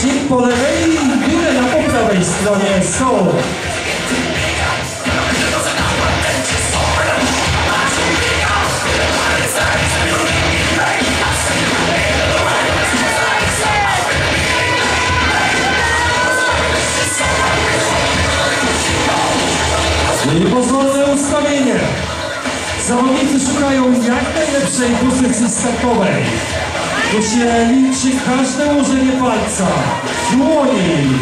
Zawodniczki po lewej i Milena po prawej stronie są. Niepozwolone ustawienie. Zawodnicy szukają jak najlepszej pozycji startowej. Tu się liczy każde ułożenie palca, dłoni.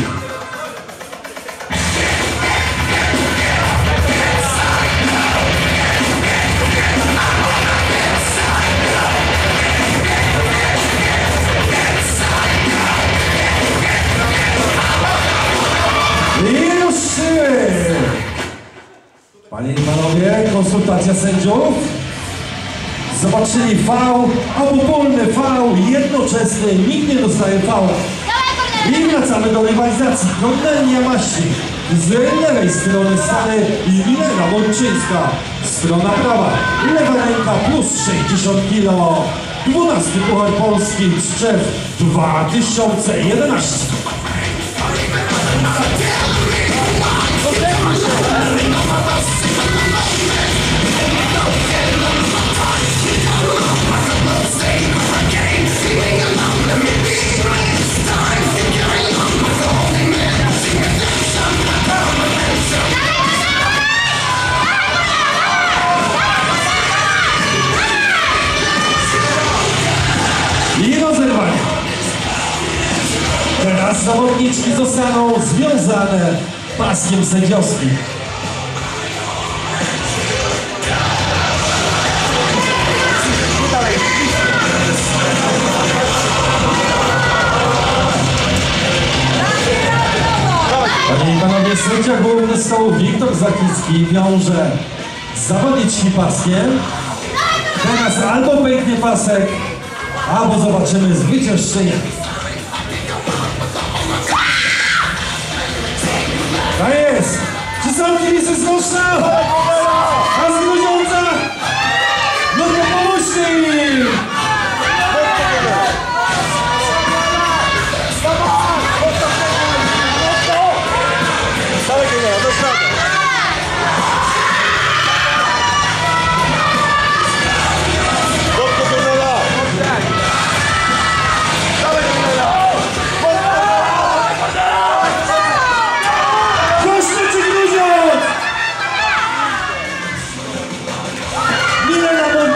Panie i panowie, konsultacja sędziów. Zobaczyli albo wolny fał, jednoczesny, nikt nie dostaje fała. I wracamy do rywalizacji. Kornelia Maści z lewej strony stany i Milena Mączyńska. Strona prawa, lewa ręka plus 60 kg. 12 Puchar Polski Strzew 2011. I rozerwanie. Teraz zawodniczki zostaną związane paskiem sędziowskim. Panie i panowie, sędzia główny stołu Wiktor Zakicki wiąże zawodniczki paskiem. Teraz albo pęknie pasek, albo zobaczymy zwyciężczynię. Tak jest! Czy są kibice z Goszcza?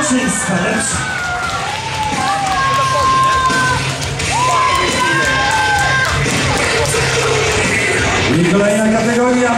Milena Mączyńska, lepsza. I kategoria